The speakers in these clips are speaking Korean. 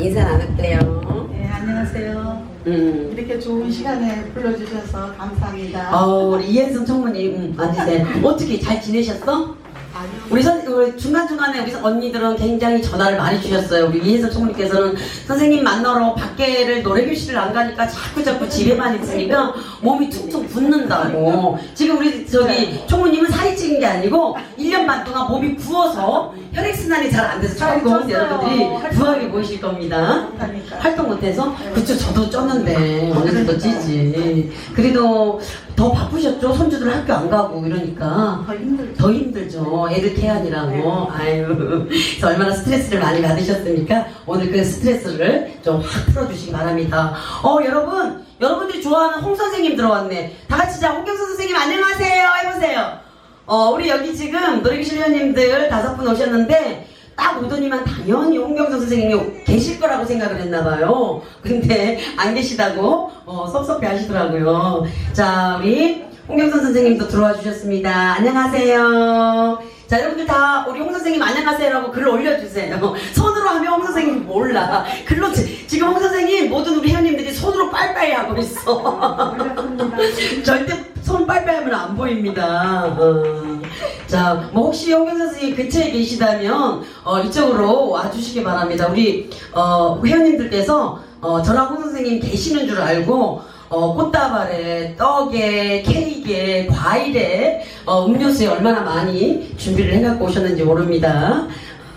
인사 나눌게요. 네, 안녕하세요. 음. 이렇게 좋은 시간에 불러주셔서 감사합니다. 어, 우리 이현성 총무님, 음, 앉으세요. 어떻게 잘 지내셨어? 우리 선, 우리 중간중간에 우리 언니들은 굉장히 전화를 많이 주셨어요. 우리 이혜선 총무님께서는 선생님 만나러 밖에를 노래교실을 안 가니까 자꾸 자꾸 집에만 있으니까 몸이 툭툭 붓는다고. 지금 우리 저기 총무님은 살이 찐게 아니고 1년 반 동안 몸이 부어서 혈액순환이 잘 안 돼서 조금 쪘어요. 여러분들이 부하게 보이실 겁니다. 활동 못해서? 그쵸, 저도 쪘는데, 어느 정도 찌지. 그래도 더 바쁘셨죠? 손주들 학교 안 가고 이러니까. 더 힘들죠. 더 힘들죠. 애들 태안이라고. 아유. 그래서 얼마나 스트레스를 많이 받으셨습니까? 오늘 그 스트레스를 좀 확 풀어주시기 바랍니다. 어, 여러분. 여러분들이 좋아하는 홍 선생님 들어왔네. 다 같이 자, 홍경수 선생님 안녕하세요. 해보세요. 어, 우리 여기 지금 노래교실 회원님들 다섯 분 오셨는데, 딱 오더니만 당연히 홍경수 선생님이 거라고 생각을 했나 봐요. 근데 안 계시다고 어, 섭섭해 하시더라고요. 자, 우리 홍경수 선생님도 들어와 주셨습니다. 안녕하세요. 자, 여러분들 다 우리 홍 선생님 안녕하세요라고 글을 올려주세요. 손으로 하면 홍 선생님 몰라. 글로 지- 지금 홍 선생님 모든 우리 회원님들이 손으로 빨빨이 하고 있어. 절대 손 빨빨하면 안 보입니다. 어. 자, 뭐 혹시 홍경 선생님 근처에 계시다면 어, 이쪽으로 와주시기 바랍니다. 우리 어, 회원님들께서 어, 저랑 홍 선생님 계시는 줄 알고 어, 꽃다발에 떡에 케이크에 과일에 어, 음료수에 얼마나 많이 준비를 해갖고 오셨는지 모릅니다.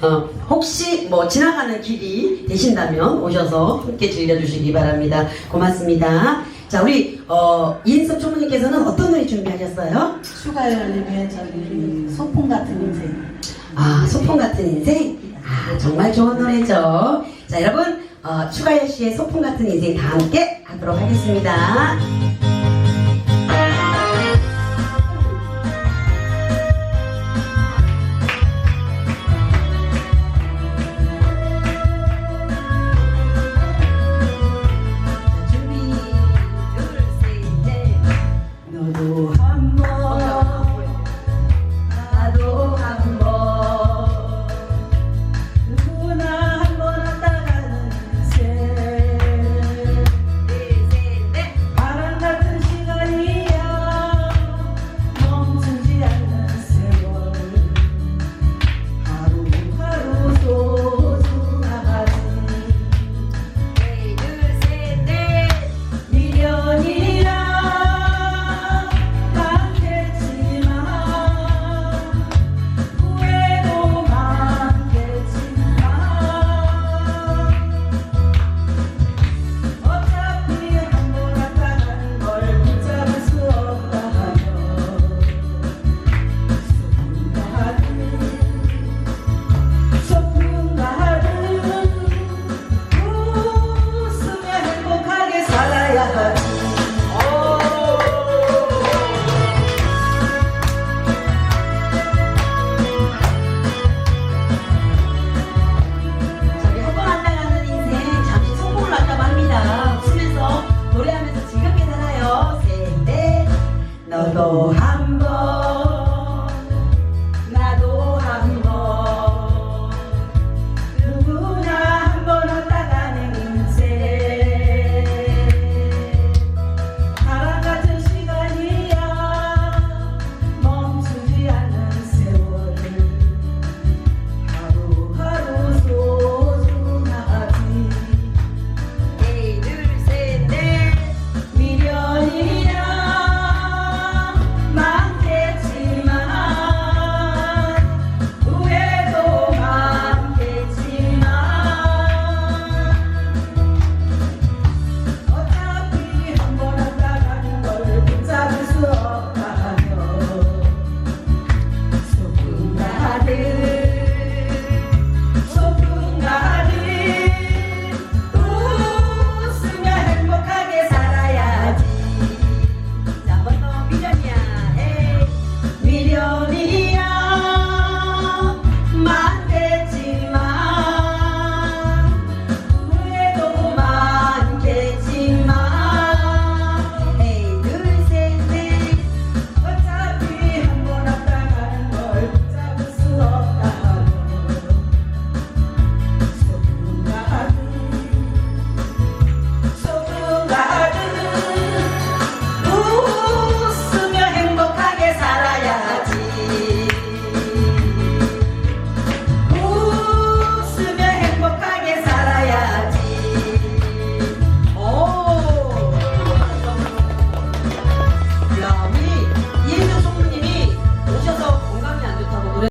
어, 혹시 뭐 지나가는 길이 되신다면 오셔서 함께 즐겨주시기 바랍니다. 고맙습니다. 자, 우리 어, 이인섭 총무님께서는 어떤 노래 준비하셨어요? 슈가열님의 저기 소풍 같은 인생. 아, 소풍 같은 인생? 아, 정말 좋은 노래죠. 자, 여러분, 어, 추가열 씨의 소풍 같은 인생 다 함께 하도록 하겠습니다.